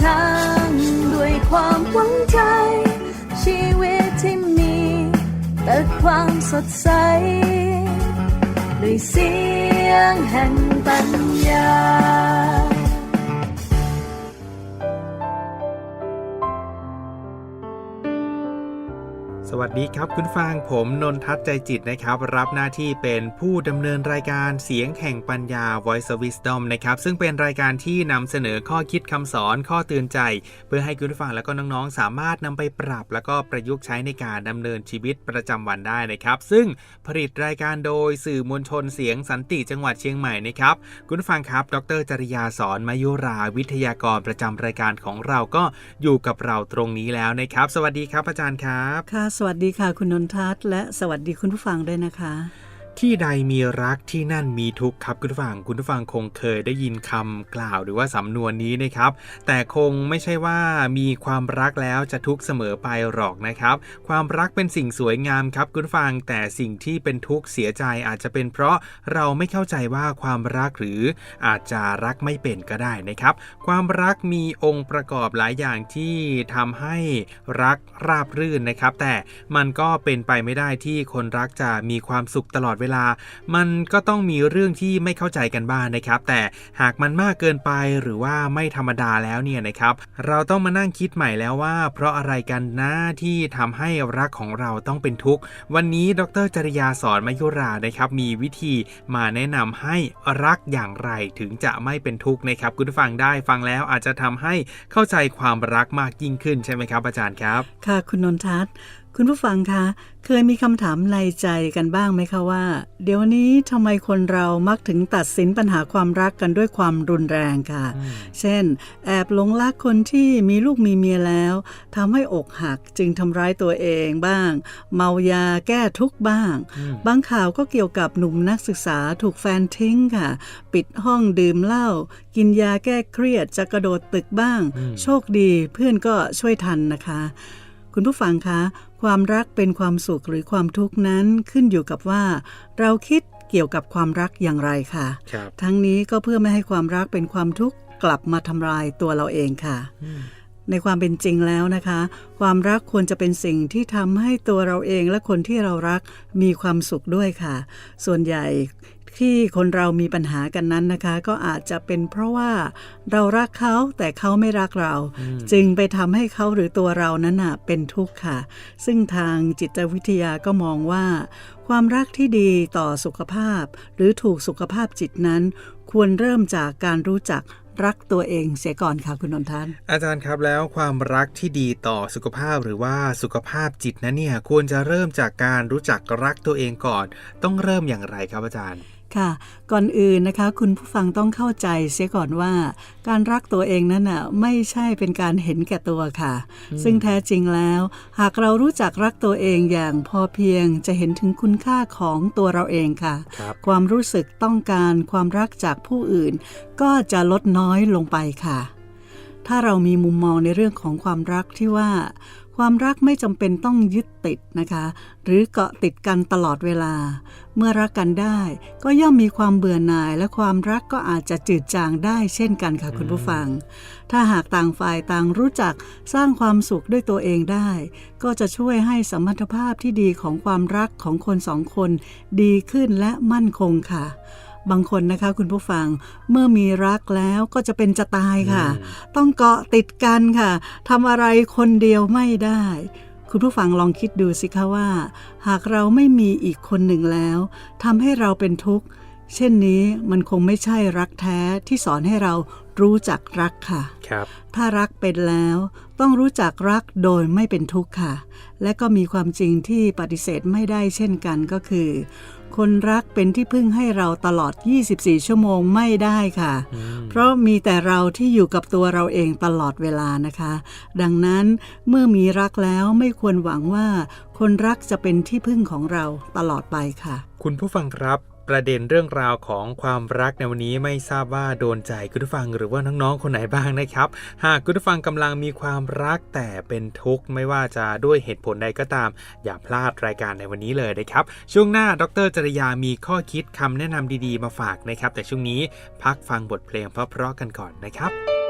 ทางด้วยความหวังใจ ชีวิตที่มี แต่ความสดใส ด้วยเสียงแห่งปัญญา วัสดีครับ คุณฟังผมนนทัศน์ใจจิตนะครับ รับหน้าที่เป็นผู้ดำเนินรายการเสียงแห่งปัญญา Voice of Wisdom นะครับ ซึ่งเป็นรายการที่นำเสนอข้อคิดคำสอนข้อเตือนใจ เพื่อให้คุณฟังและก็น้องๆ สามารถนำไปปรับ แล้วก็ประยุกต์ใช้ในการดำเนินชีวิตประจำวันได้นะครับ ซึ่งผลิตรายการโดยสื่อมวลชนเสียงสันติจังหวัดเชียงใหม่นะครับคุณฟังครับ ดรจริยาสอนมายุราวิทยากรประจำรายการของเราก็อยู่กับเราตรงนี้แล้วนะครับ สวัสดีครับอาจารย์ครับค่ะสวัสสดีค่ะคุณนนทัศน์และสวัสดีคุณผู้ฟังด้วยนะคะ ที่ใดมีรักที่นั่นมีทุกข์ครับคุณผู้ฟังคุณผู้ฟังคงเคยได้ยินคำกล่าวหรือว่าสำนวนนี้นะครับ แต่คงไม่ใช่ว่ามีความรักแล้วจะทุกข์เสมอไปหรอกนะครับ ความรักเป็นสิ่งสวยงามครับคุณผู้ฟังแต่สิ่งที่เป็นทุกข์เสียใจอาจจะเป็นเพราะเราไม่เข้าใจว่าความรักหรืออาจจะรักไม่เป็นก็ได้นะครับ ความรักมีองค์ประกอบหลายอย่างที่ทำให้รักราบรื่นนะครับ แต่มันก็เป็นไปไม่ได้ที่คนรักจะมีความสุขตลอดเวลา มันก็ต้องมีเรื่องที่ไม่เข้าใจกันบ้างนะครับ แต่หากมันมากเกินไปหรือว่าไม่ธรรมดาแล้วเนี่ยนะครับ เราต้องมานั่งคิดใหม่แล้วว่า เพราะอะไรกันนะที่ทำให้รักของเราต้องเป็นทุกข์วันนี้ดรจริยาสอนมายุรานะครับ มีวิธีมาแนะนำให้รักอย่างไรถึงจะไม่เป็นทุกข์นะครับคุณผู้ฟังได้ฟังแล้วอาจจะทำให้เข้าใจความรักมากยิ่งขึ้นใช่ไหมครับอาจารย์ครับ ค่ะคุณนนทัศน์ คุณผู้ฟังคะ เคยมีคำถามในใจกันบ้างไหมคะว่า เดี๋ยวนี้ทำไมคนเรามักถึงตัดสินปัญหาความรักกันด้วยความรุนแรงค่ะ เช่น แอบหลงรักคนที่มีลูกมีเมียแล้วทำให้อกหักจึงทำร้ายตัวเองบ้าง เมายาแก้ทุกข์บ้างอืมบางข่าวก็เกี่ยวกับหนุ่มนักศึกษาถูกแฟนทิ้งค่ะ ปิดห้องดื่มเหล้ากินยาแก้เครียดจะกระโดดตึกบ้างอืมโชคดีเพื่อนก็ช่วยทันนะคะ คุณผู้ฟังคะ ความรักเป็นความสุขหรือความทุกข์นั้นขึ้นอยู่กับว่า เราคิดเกี่ยวกับความรักอย่างไรค่ะครับทั้งนี้ก็เพื่อไม่ให้ความรักเป็นความทุกข์กลับมาทำลายตัวเราเองค่ะอืมในความเป็นจริงแล้วนะคะ ความรักควรจะเป็นสิ่งที่ทำให้ตัวเราเองและคนที่เรารักมีความสุขด้วยค่ะ ส่วนใหญ่ ที่คนเรามีปัญหากันนั้นนะคะ ก็อาจจะเป็นเพราะว่าเรารักเขาแต่เขาไม่รักเราอืมจึงไปทำให้เขาหรือตัวเรานั้นน่ะเป็นทุกข์ค่ะ ซึ่งทางจิตวิทยาก็มองว่า ความรักที่ดีต่อสุขภาพ หรือถูกสุขภาพจิตนั้น ควรเริ่มจากการรู้จักรักตัวเองเสียก่อนค่ะคุณนนทันอาจารย์ครับแล้วความรักที่ดีต่อสุขภาพหรือว่าสุขภาพจิตนั้นเนี่ยควรจะเริ่มจากการรู้จักรักตัวเองก่อน ต้องเริ่มอย่างไรครับอาจารย์ ค่ะ ก่อนอื่นนะคะ คุณผู้ฟังต้องเข้าใจเสียก่อนว่า การรักตัวเองนั้นน่ะไม่ใช่เป็นการเห็นแก่ตัวค่ะ ซึ่งแท้จริงแล้ว หากเรารู้จักรักตัวเองอย่างพอเพียงจะเห็นถึงคุณค่าของตัวเราเองค่ะครับความรู้สึกต้องการความรักจากผู้อื่น ก็จะลดน้อยลงไปค่ะ ถ้าเรามีมุมมองในเรื่องของความรักที่ว่า ความรักไม่จำเป็นต้องยึดติดนะคะ หรือเกาะติดกันตลอดเวลา เมื่อรักกันได้ ก็ย่อมมีความเบื่อหน่าย และความรักก็อาจจะจืดจางได้เช่นกันค่ะคุณผู้ฟัง ถ้าหากต่างฝ่ายต่างรู้จักสร้างความสุขด้วยตัวเองได้ ก็จะช่วยให้สมรรถภาพที่ดีของความรักของคนสองคน ดีขึ้นและมั่นคงค่ะ บางคนนะคะ คุณผู้ฟังเมื่อมีรักแล้วก็จะเป็นจะตายค่ะ ต้องเกาะติดกันค่ะทำอะไรคนเดียวไม่ได้ คุณผู้ฟังลองคิดดูสิคะว่า หากเราไม่มีอีกคนหนึ่งแล้วทำให้เราเป็นทุกข์ เช่นนี้มันคงไม่ใช่รักแท้ที่สอนให้เรา รู้จักรักค่ะครับถ้ารักเป็นแล้วต้องรู้จักรักโดยไม่เป็นทุกข์ค่ะ และก็มีความจริงที่ปฏิเสธไม่ได้เช่นกันก็คือ คนรักเป็นที่พึ่งให้เราตลอด 24 ชั่วโมงไม่ได้ค่ะ เพราะมีแต่เราที่อยู่กับตัวเราเองตลอดเวลานะคะ ดังนั้นเมื่อมีรักแล้วไม่ควรหวังว่า คนรักจะเป็นที่พึ่งของเราตลอดไปค่ะ คุณผู้ฟังครับ ประเด็นเรื่องราวของความรักในวันนี้ไม่ทราบว่าโดนใจคุณผู้ฟังหรือว่าน้องๆคนไหนบ้างนะครับ หากคุณผู้ฟังกำลังมีความรักแต่เป็นทุกข์ไม่ว่าจะด้วยเหตุผลใดก็ตาม อย่าพลาดรายการในวันนี้เลยนะครับ ช่วงหน้าดรจริยามีข้อคิดคำแนะนำดีๆมาฝากนะครับ แต่ช่วงนี้พักฟังบทเพลงเพราะๆกันก่อนนะครับ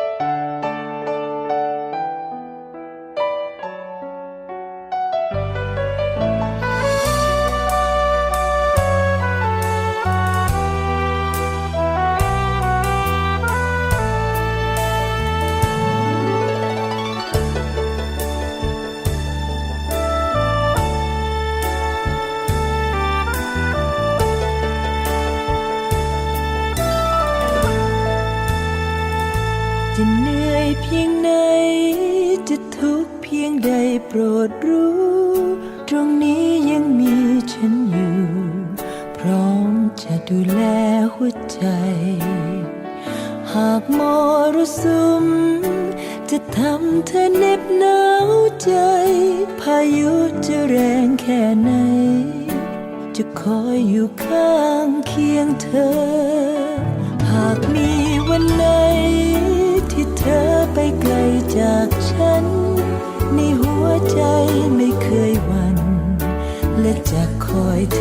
ค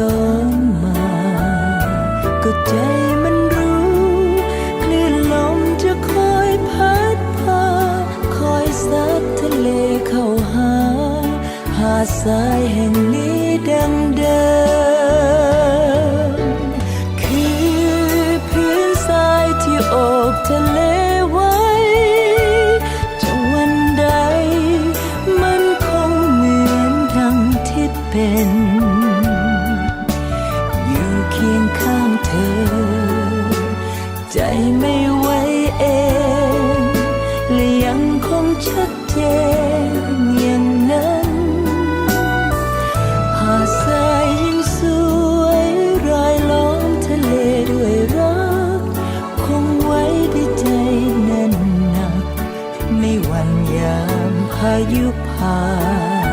อ ผ่าน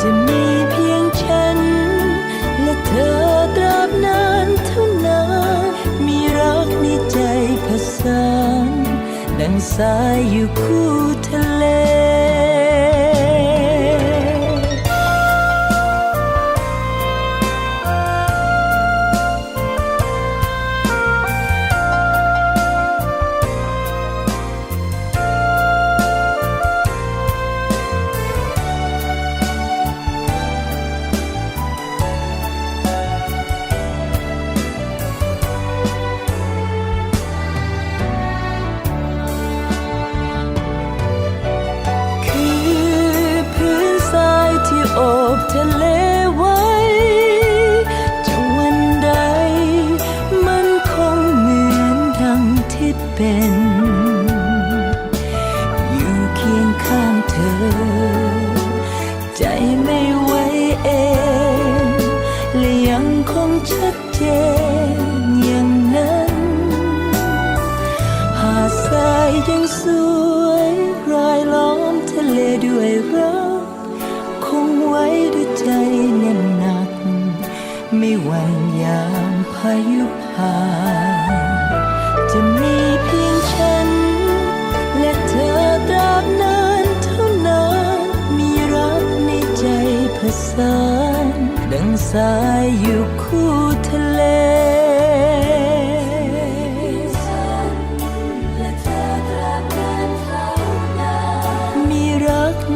จะมีเพียงฉัน และเธอตราบนานเท่านานมีรักในใจผสานดังสายอยู่คู่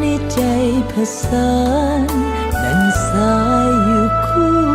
ในใจผสานดันสายอยู่คู่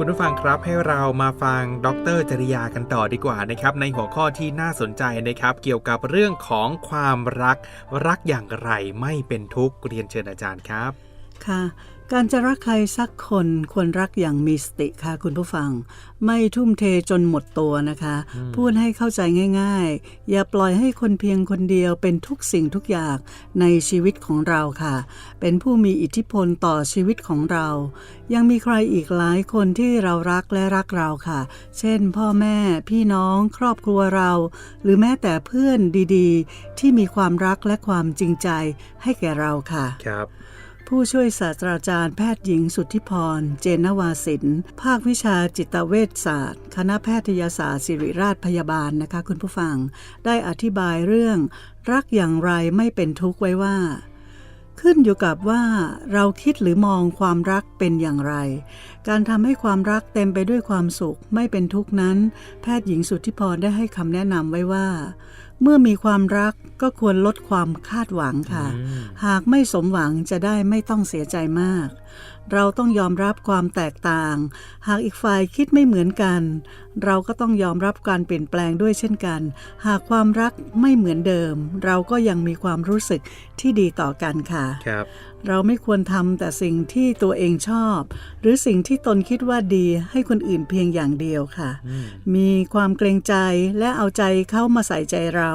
คุณผู้ฟังครับให้เรามาฟังดรจริยากันต่อดีกว่านะครับ ในหัวข้อที่น่าสนใจนะครับ เกี่ยวกับเรื่องของความรัก รักอย่างไรไม่เป็นทุกข์เรียนเชิญอาจารย์ครับ ค่ะ การจะรักใครสักคนควรรักอย่างมีสติค่ะคุณผู้ฟัง ไม่ทุ่มเทจนหมดตัวนะคะ พูดให้เข้าใจง่าย ๆ อย่าปล่อยให้คนเพียงคนเดียวเป็นทุกสิ่งทุกอย่างในชีวิตของเราค่ะ เป็นผู้มีอิทธิพลต่อชีวิตของเรา ยังมีใครอีกหลายคนที่เรารักและรักเราค่ะ เช่น พ่อแม่พี่น้องครอบครัวเรา หรือแม้แต่เพื่อนดีๆ ที่มีความรักและความจริงใจให้แก่เราค่ะครับ ผู้ช่วยศาสตราจารย์แพทย์หญิงสุทธิพร เจนวาสิน ภาควิชาจิตเวชศาสตร์ คณะแพทยศาสตร์ศิริราชพยาบาลนะคะคุณผู้ฟัง ได้อธิบายเรื่อง รักอย่างไรไม่เป็นทุกข์ไว้ว่า ขึ้นอยู่กับว่าเราคิดหรือมองความรักเป็นอย่างไร การทำให้ความรักเต็มไปด้วยความสุขไม่เป็นทุกข์นั้น แพทย์หญิงสุทธิพรได้ให้คำแนะนำไว้ว่า เมื่อมีความรักก็ควรลดความคาดหวังค่ะอืมหากไม่สมหวังจะได้ไม่ต้องเสียใจมาก เราต้องยอมรับความแตกต่าง หากอีกฝ่ายคิดไม่เหมือนกัน เราก็ต้องยอมรับการเปลี่ยนแปลงด้วยเช่นกัน หากความรักไม่เหมือนเดิม เราก็ยังมีความรู้สึกที่ดีต่อกันค่ะครับเราไม่ควรทำแต่สิ่งที่ตัวเองชอบ หรือสิ่งที่ตนคิดว่าดีให้คนอื่นเพียงอย่างเดียวค่ะอืมมีความเกรงใจและเอาใจเข้ามาใส่ใจเรา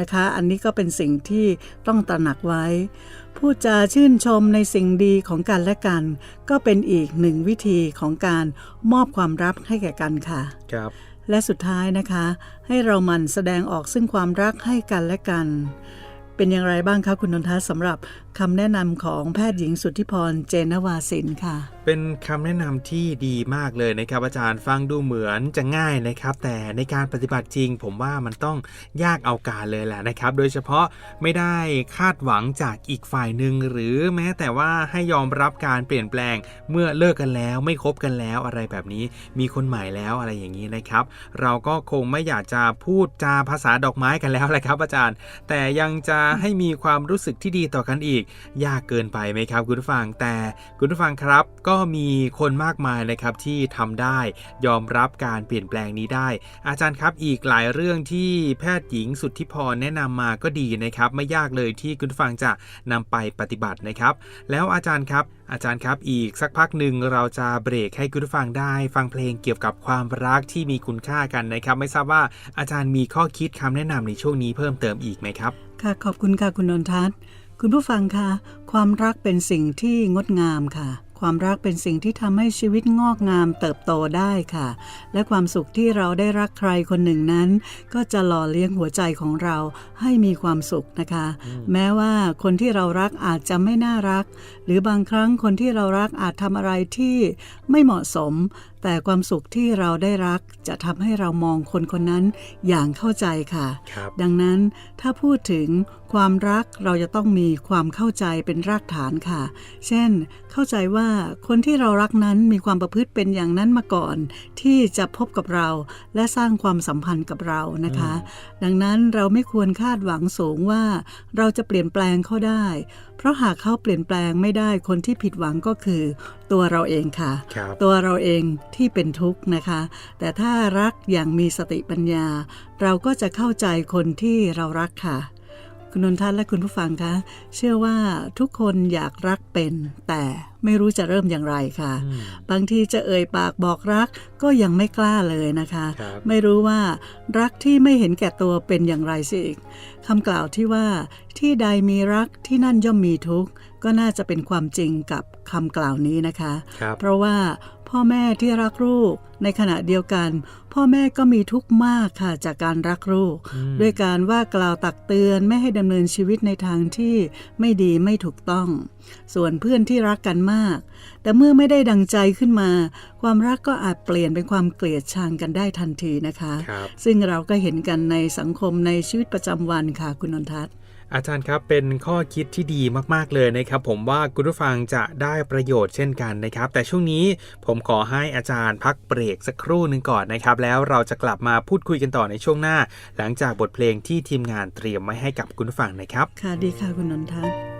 นะคะ อันนี้ก็เป็นสิ่งที่ต้องตระหนักไว้ พูดจาชื่นชมในสิ่งดีของกันและกัน ก็เป็นอีกหนึ่งวิธีของการมอบความรักให้แก่กันค่ะครับและสุดท้ายนะคะ ให้เราหมันแสดงออกซึ่งความรักให้กันและกัน เป็นอย่างไรบ้างคะคุณนนทัศน์สำหรับคำแนะนำของแพทย์หญิงสุทธิพรเจนวาสินค่ะ เป็นคำแนะนำที่ดีมากเลยนะครับอาจารย์ฟังดูเหมือนจะง่ายนะครับ แต่ในการปฏิบัติจริง ผมว่ามันต้องยากเอาการเลยแหละนะครับ โดยเฉพาะไม่ได้คาดหวังจากอีกฝ่ายหนึ่งหรือแม้แต่ว่าให้ยอมรับการเปลี่ยนแปลงเมื่อเลิกกันแล้ว ไม่คบกันแล้วอะไรแบบนี้ มีคนใหม่แล้วอะไรอย่างนี้นะครับ เราก็คงไม่อยากจะพูดจาภาษาดอกไม้กันแล้วแหละครับ อาจารย์ แต่ยังจะให้มีความรู้สึกที่ดีต่อกันอีกกยากเกินไปไหมครับคุณผู้ฟังแต่คุณผู้ฟังครับ ก็มีคนมากมายนะครับที่ทำได้ยอมรับการเปลี่ยนแปลงนี้ได้ อาจารย์ครับอีกหลายเรื่องที่แพทย์หญิงสุทธิพรแนะนำมาก็ดีนะครับ ไม่ยากเลยที่คุณผู้ฟังจะนำไปปฏิบัตินะครับ แล้วอาจารย์ครับอาจารย์ครับอีกสักพักหนึ่งเราจะเบรกให้คุณผู้ฟังได้ ฟังเพลงเกี่ยวกับความรักที่มีคุณค่ากันนะครับ ไม่ทราบว่าอาจารย์มีข้อคิดคำแนะนำในช่วงนี้เพิ่มเติมอีกไหมครับ ค่ะขอบคุณค่ะคุณนนทัศน์ คุณผู้ฟังคะความรักเป็นสิ่งที่งดงามค่ะ ความรักเป็นสิ่งที่ทำให้ชีวิตงอกงามเติบโตได้ค่ะ และความสุขที่เราได้รักใครคนหนึ่งนั้น ก็จะหล่อเลี้ยงหัวใจของเราให้มีความสุขนะคะ แม้ว่าคนที่เรารักอาจจะไม่น่ารัก หรือบางครั้งคนที่เรารักอาจทำอะไรที่ไม่เหมาะสม แต่ความสุขที่เราได้รักจะทำให้เรามองคนคนนั้นอย่างเข้าใจค่ะครับดังนั้นถ้าพูดถึงความรักเราจะต้องมีความเข้าใจเป็นรากฐานค่ะ เช่น เข้าใจว่าคนที่เรารักนั้นมีความประพฤติเป็นอย่างนั้นมาก่อน ที่จะพบกับเราและสร้างความสัมพันธ์กับเรานะคะ ดังนั้นเราไม่ควรคาดหวังสูงว่า เราจะเปลี่ยนแปลงเขาได้ เพราะหากเขาเปลี่ยนแปลงไม่ได้คนที่ผิดหวังก็คือ ตัวเราเองค่ะครับตัวเราเองที่เป็นทุกข์นะคะ แต่ถ้ารักอย่างมีสติปัญญา เราก็จะเข้าใจคนที่เรารักค่ะ คุณนนทัศน์และคุณผู้ฟังคะ เชื่อว่าทุกคนอยากรักเป็น แต่ไม่รู้จะเริ่มอย่างไรค่ะอืมบางทีจะเอ่ยปากบอกรักก็ยังไม่กล้าเลยนะคะครับไม่รู้ว่ารักที่ไม่เห็นแก่ตัวเป็นอย่างไรสิอีกคำกล่าวที่ว่าที่ใดมีรักที่นั่นย่อมมีทุกข์ก็น่าจะเป็นความจริงกับคำกล่าวนี้นะคะครับเพราะว่า พ่อแม่ที่รักลูก ในขณะเดียวกัน พ่อแม่ก็มีทุกข์มากค่ะจากการรักลูกอืมด้วยการว่ากล่าวตักเตือนไม่ให้ดำเนินชีวิตในทางที่ไม่ดีไม่ถูกต้อง ส่วนเพื่อนที่รักกันมาก แต่เมื่อไม่ได้ดังใจขึ้นมา ความรักก็อาจเปลี่ยนเป็นความเกลียดชังกันได้ทันทีนะคะครับซึ่งเราก็เห็นกันในสังคมในชีวิตประจำวันค่ะคุณนนทัศน์ อาจารย์ครับเป็นข้อคิดที่ดีมากๆเลยนะครับ ผมว่าคุณผู้ฟังจะได้ประโยชน์เช่นกันนะครับ แต่ช่วงนี้ผมขอให้อาจารย์พักเบรกสักครู่หนึ่งก่อนนะครับ แล้วเราจะกลับมาพูดคุยกันต่อในช่วงหน้า หลังจากบทเพลงที่ทีมงานเตรียมไว้ให้กับคุณผู้ฟังนะครับ ค่ะดีค่ะคุณนนทัศน์ฉัน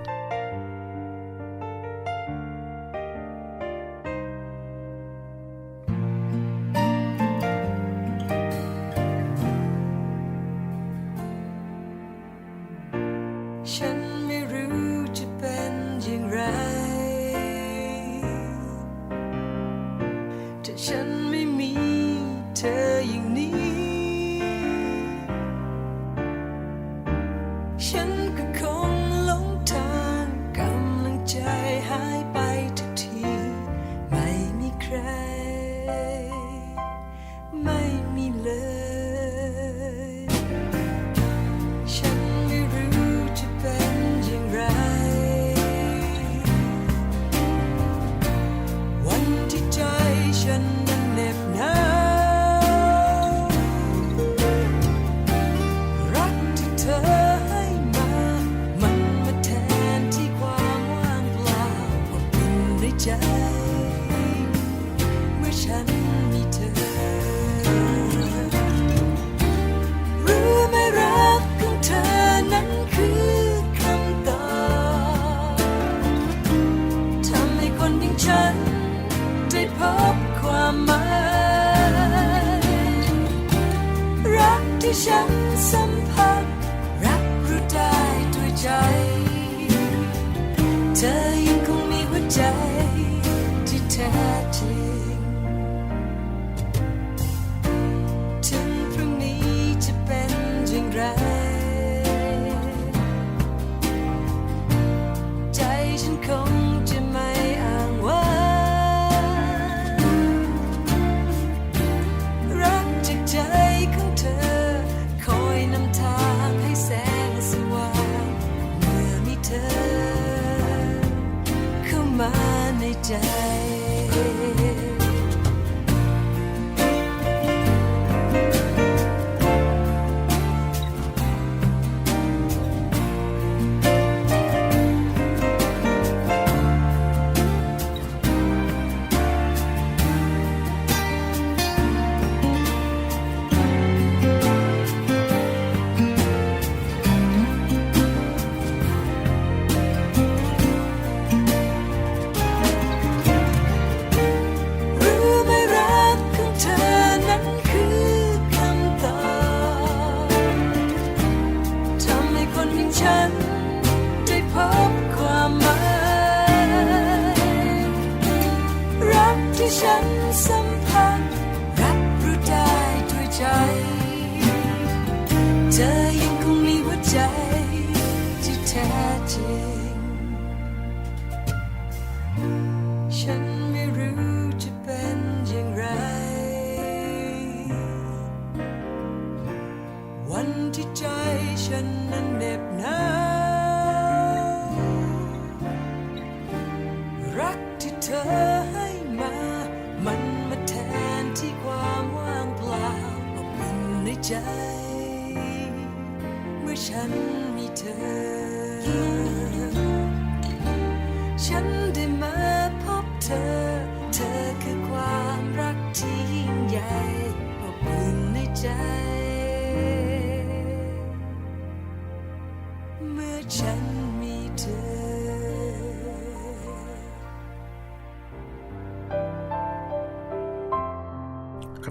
เ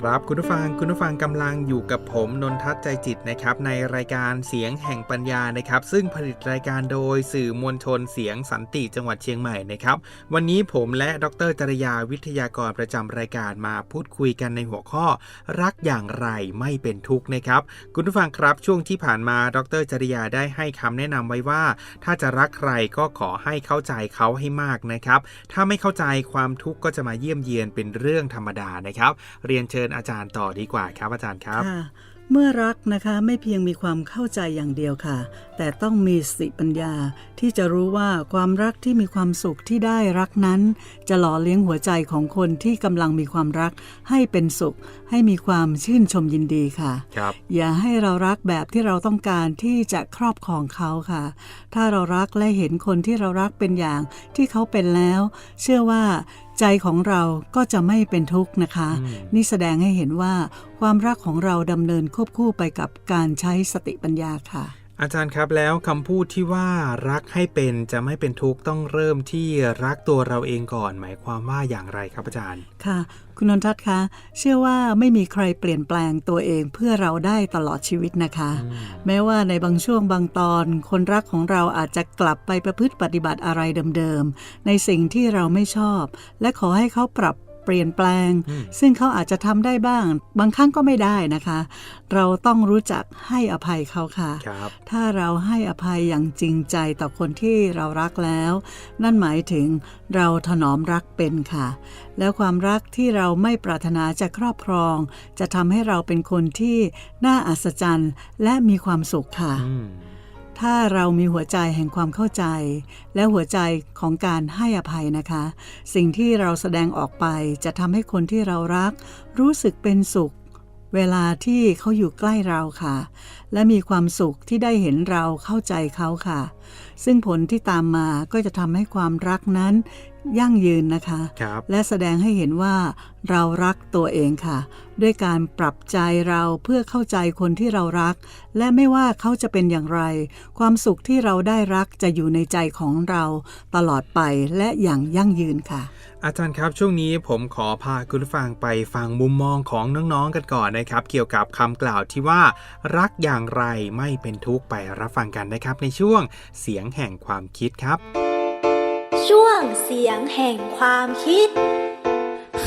ครับ คุณผู้ฟังคุณผู้ฟังกำลังอยู่กับผมนนทัศน์ใจจิตนะครับ ในรายการเสียงแห่งปัญญานะครับ ซึ่งผลิตรายการโดยสื่อมวลชนเสียงสันติจังหวัดเชียงใหม่นะครับ วันนี้ผมและดรจริยาวิทยากรประจำรายการมาพูดคุยกันในหัวข้อ รักอย่างไรไม่เป็นทุกข์นะครับ คุณผู้ฟังครับช่วงที่ผ่านมาดรจริยาได้ให้คำแนะนำไว้ว่า ถ้าจะรักใครก็ขอให้เข้าใจเขาให้มากนะครับ ถ้าไม่เข้าใจความทุกข์ก็จะมาเยี่ยมเยียนเป็นเรื่องธรรมดานะครับ เรียนเชิญอาจารย์ต่อดีกว่าครับอาจารย์ครับค่ะเมื่อรักนะคะไม่เพียงมีความเข้าใจอย่างเดียวค่ะ แต่ต้องมีสติปัญญาที่จะรู้ว่าความรักที่มีความสุขที่ได้รักนั้น จะหล่อเลี้ยงหัวใจของคนที่กำลังมีความรักให้เป็นสุข ให้มีความชื่นชมยินดีค่ะครับอย่าให้เรารักแบบที่เราต้องการที่จะครอบครองเขาค่ะ ถ้าเรารักและเห็นคนที่เรารักเป็นอย่างที่เขาเป็นแล้ว เชื่อว่า ใจของเราก็จะไม่เป็นทุกข์นะคะอืมนี่แสดงให้เห็นว่าความรักของเราดำเนินควบคู่ไปกับการใช้สติปัญญาค่ะ อาจารย์ครับแล้วคำพูดที่ว่ารักให้เป็นจะไม่เป็นทุกข์ต้องเริ่มที่รักตัวเราเองก่อน หมายความว่าอย่างไรครับอาจารย์ ค่ะ คุณนนทัศน์คะเชื่อว่าไม่มีใครเปลี่ยนแปลงตัวเองเพื่อเราได้ตลอดชีวิตนะคะ แม้ว่าในบางช่วงบางตอน คนรักของเราอาจจะกลับไปประพฤติปฏิบัติอะไรเดิมๆในสิ่งที่เราไม่ชอบ และขอให้เขาปรับ เปลี่ยนแปลงอืมซึ่งเขาอาจจะทำได้บ้าง บางครั้งก็ไม่ได้นะคะ เราต้องรู้จักให้อภัยเขาค่ะครับถ้าเราให้อภัยอย่างจริงใจต่อคนที่เรารักแล้ว นั่นหมายถึงเราถนอมรักเป็นค่ะ แล้วความรักที่เราไม่ปรารถนาจะครอบครอง จะทำให้เราเป็นคนที่น่าอัศจรรย์และมีความสุขค่ะอืม ถ้าเรามีหัวใจแห่งความเข้าใจ และหัวใจของการให้อภัยนะคะ สิ่งที่เราแสดงออกไปจะทำให้คนที่เรารัก รู้สึกเป็นสุข เวลาที่เขาอยู่ใกล้เราค่ะ และมีความสุขที่ได้เห็นเราเข้าใจเขาค่ะ ซึ่งผลที่ตามมาก็จะทำให้ความรักนั้น ยั่งยืนนะคะครับและแสดงให้เห็นว่าเรารักตัวเองค่ะ ด้วยการปรับใจเราเพื่อเข้าใจคนที่เรารัก และไม่ว่าเขาจะเป็นอย่างไร ความสุขที่เราได้รักจะอยู่ในใจของเราตลอดไปและอย่างยั่งยืนค่ะ อาจารย์ครับช่วงนี้ผมขอพาคุณผู้ฟังไปฟังมุมมองของน้องๆกันก่อนนะครับ เกี่ยวกับคำกล่าวที่ว่า รักอย่างไรไม่เป็นทุกข์ไปรับฟังกันนะครับ ในช่วงเสียงแห่งความคิดครับ ช่วงเสียงแห่งความคิด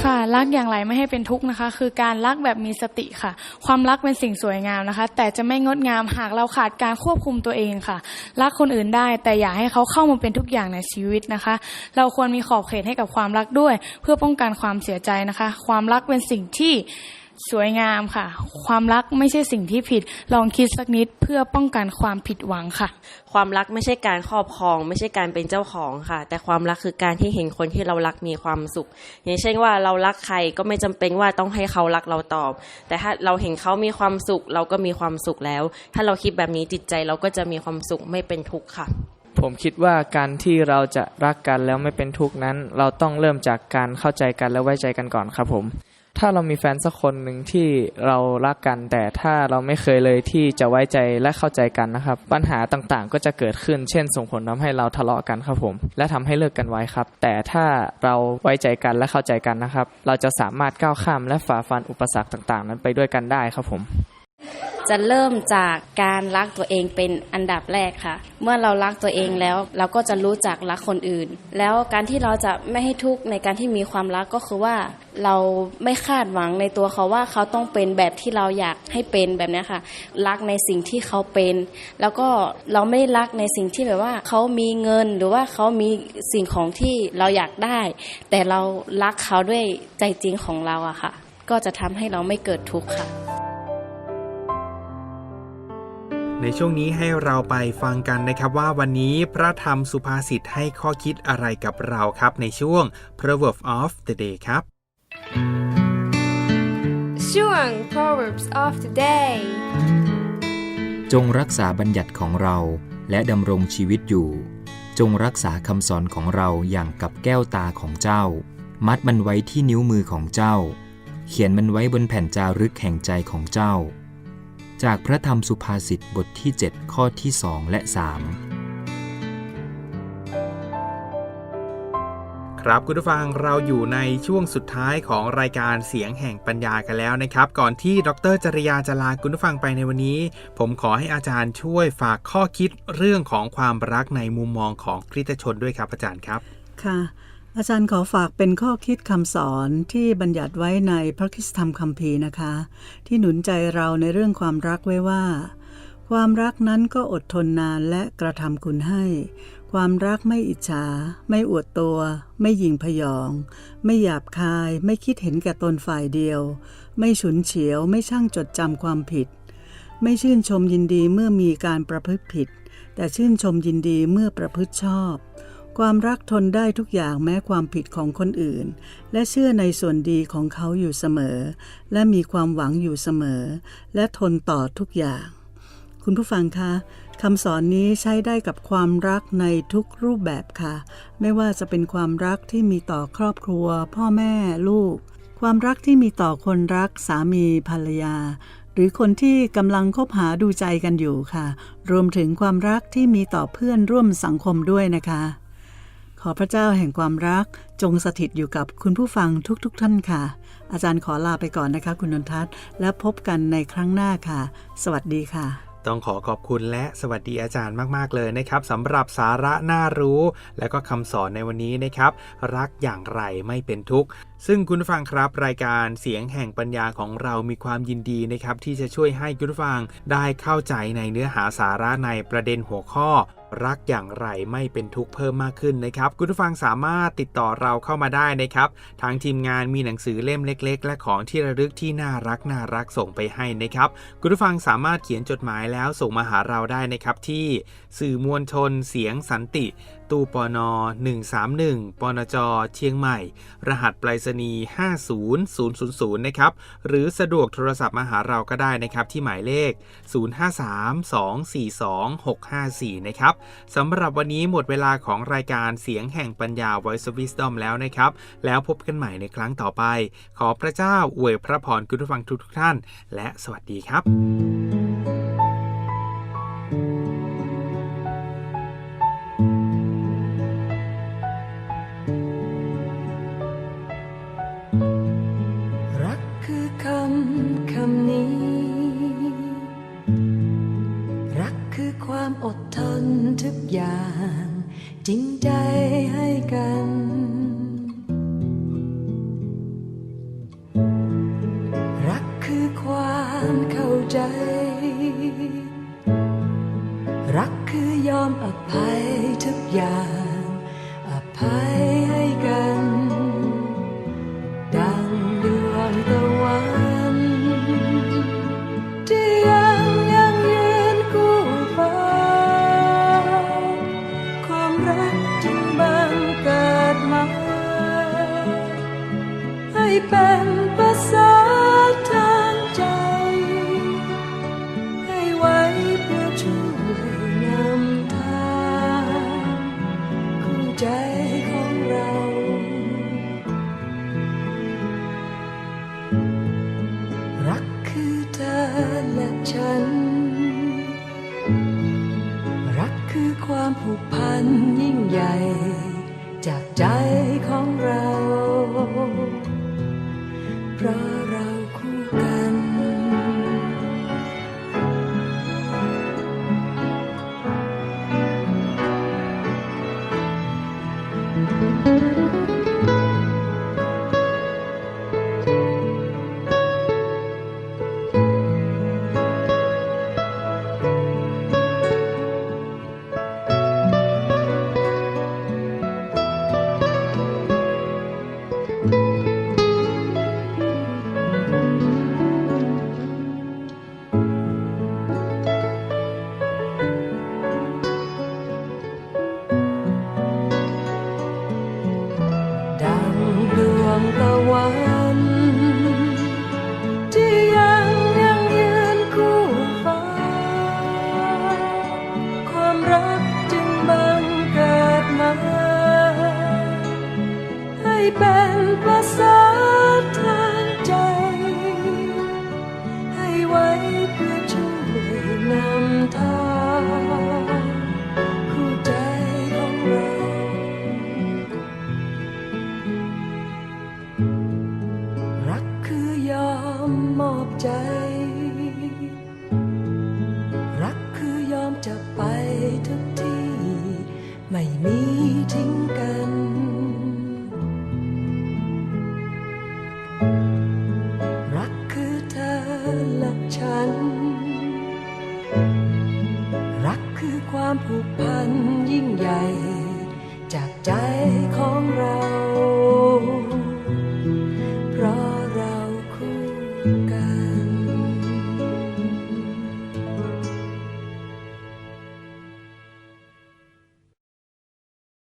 ค่ะรักอย่างไรไม่ให้เป็นทุกข์นะคะ คือการรักแบบมีสติค่ะ ความรักเป็นสิ่งสวยงามนะคะ แต่จะไม่งดงามหากเราขาดการควบคุมตัวเองค่ะ รักคนอื่นได้ แต่อย่าให้เขาเข้ามาเป็นทุกอย่างในชีวิตนะคะ เราควรมีขอบเขตให้กับความรักด้วย เพื่อป้องกันความเสียใจนะคะ ความรักเป็นสิ่งที่ สวยงามค่ะ ความรักไม่ใช่สิ่งที่ผิด ลองคิดสักนิดเพื่อป้องกันความผิดหวังค่ะ ความรักไม่ใช่การครอบครอง ไม่ใช่การเป็นเจ้าของค่ะ แต่ความรักคือการที่เห็นคนที่เรารักมีความสุข อย่างเช่นว่าเรารักใครก็ไม่จำเป็นว่าต้องให้เขารักเราตอบ แต่ถ้าเราเห็นเขามีความสุข เราก็มีความสุขแล้ว ถ้าเราคิดแบบนี้จิตใจเราก็จะมีความสุขไม่เป็นทุกข์ค่ะผมคิดว่าการที่เราจะรักกันแล้วไม่เป็นทุกข์นั้น เราต้องเริ่มจากการเข้าใจกันและไว้ใจกันก่อนครับผม ถ้าเรามีแฟนสักคนหนึ่งที่เรารักกัน แต่ถ้าเราไม่เคยเลยที่จะไว้ใจและเข้าใจกันนะครับ ปัญหาต่างๆ ก็จะเกิดขึ้น เช่น ส่งผลทำให้เราทะเลาะกันครับผม และทำให้เลิกกันไว้ครับ แต่ถ้าเราไว้ใจกันและเข้าใจกันนะครับ เราจะสามารถก้าวข้ามและฝ่าฟันอุปสรรคต่างๆ นั้นไปด้วยกันได้ครับผม จะเริ่มจากการรักตัวเองเป็นอันดับแรกค่ะ เมื่อเรารักตัวเองแล้วเราก็จะรู้จักรักคนอื่น แล้วการที่เราจะไม่ให้ทุกข์ในการที่มีความรักก็คือว่าเราไม่คาดหวังในตัวเขาว่าเขาต้องเป็นแบบที่เราอยากให้เป็นแบบนี้ค่ะ รักในสิ่งที่เขาเป็น แล้วก็เราไม่รักในสิ่งที่แบบว่าเขามีเงินหรือว่าเขามีสิ่งของที่เราอยากได้ แต่เรารักเขาด้วยใจจริงของเราอะค่ะ ก็จะทำให้เราไม่เกิดทุกข์ค่ะ ในช่วงนี้ให้เราไปฟังกันนะครับว่าวันนี้พระธรรมสุภาษิตให้ข้อคิดอะไรกับเราครับในช่วง Proverb of the Day ครับ ช่วง Proverbs of the Day จงรักษาบัญญัติของเราและดำรงชีวิตอยู่ จงรักษาคำสอนของเราอย่างกับแก้วตาของเจ้า มัดมันไว้ที่นิ้วมือของเจ้า เขียนมันไว้บนแผ่นจารึกแห่งใจของเจ้า จากพระธรรมสุภาษิตบทที่ 7 ข้อที่ 2 และ 3 ครับคุณผู้ฟังเราอยู่ในช่วงสุดท้ายของรายการเสียงแห่งปัญญากันแล้วนะครับ ก่อนที่ดรจริยาจะลาคุณผู้ฟังไปในวันนี้ ผมขอให้อาจารย์ช่วยฝากข้อคิดเรื่องของความรักในมุมมองของคริสตชนด้วยครับอาจารย์ครับค่ะ อาจารย์ขอฝากเป็นข้อคิดคำสอนที่บัญญัติไว้ในพระคิสธรรมคัมภีร์นะคะ ที่หนุนใจเราในเรื่องความรักไว้ว่า ความรักนั้นก็อดทนนานและกระทำคุณให้ ความรักไม่อิจฉา ไม่อวดตัว ไม่หยิ่งพยอง ไม่หยาบคาย ไม่คิดเห็นแก่ตนฝ่ายเดียว ไม่ฉุนเฉียว ไม่ช่างจดจำความผิด ไม่ชื่นชมยินดีเมื่อมีการประพฤติผิด แต่ชื่นชมยินดีเมื่อประพฤติชอบ ความรักทนได้ทุกอย่างแม้ความผิดของคนอื่น และเชื่อในส่วนดีของเขาอยู่เสมอ และมีความหวังอยู่เสมอ และทนต่อทุกอย่าง คุณผู้ฟังคะคำสอนนี้ใช้ได้กับความรักในทุกรูปแบบค่ะ ไม่ว่าจะเป็นความรักที่มีต่อครอบครัว พ่อแม่ลูก ความรักที่มีต่อคนรักสามีภรรยา หรือคนที่กำลังคบหาดูใจกันอยู่ค่ะ รวมถึงความรักที่มีต่อเพื่อนร่วมสังคมด้วยนะคะ ขอพระเจ้าแห่งความรักจงสถิตอยู่กับคุณผู้ฟังทุกๆทท่านค่ะ อาจารย์ขอลาไปก่อนนะคะ คุณนนทัศน์และพบกันในครั้งหน้าค่ะ สวัสดีค่ะ ต้องขอขอบคุณและสวัสดีอาจารย์มากๆเลยนะครับสำหรับสาระน่ารู้ และก็คำสอนในวันนี้นะครับ รักอย่างไรไม่เป็นทุกข์ ซึ่งคุณฟังครับรายการเสียงแห่งปัญญาของเรามีความยินดีนะครับที่จะช่วยให้คุณฟังได้เข้าใจในเนื้อหาสาระในประเด็นหัวข้อรักอย่างไรไม่เป็นทุกข์เพิ่มมากขึ้นนะครับ คุณผู้ฟังสามารถติดต่อเราเข้ามาได้นะครับ ทางทีมงานมีหนังสือเล่มเล็ก ๆ และของที่ระลึกที่น่ารักน่ารักส่งไปให้นะครับ คุณผู้ฟังสามารถเขียนจดหมายแล้วส่งมาหาเราได้นะครับที่สื่อมวลชนเสียงสันติ ตู้ปอนอ131ปนจเชียงใหม่ รหัสไปรษณีย์50000 นะครับ หรือสะดวกโทรศัพท์มาหาเราก็ได้นะครับที่หมายเลข 0532426654 นะครับสำหรับวันนี้หมดเวลาของรายการเสียงแห่งปัญญา Voice of Wisdom แล้วนะครับ แล้วพบกันใหม่ในครั้งต่อไป ขอพระเจ้าอวยพระพรคุณผู้ฟังทุกท่าน และสวัสดีครับ จริ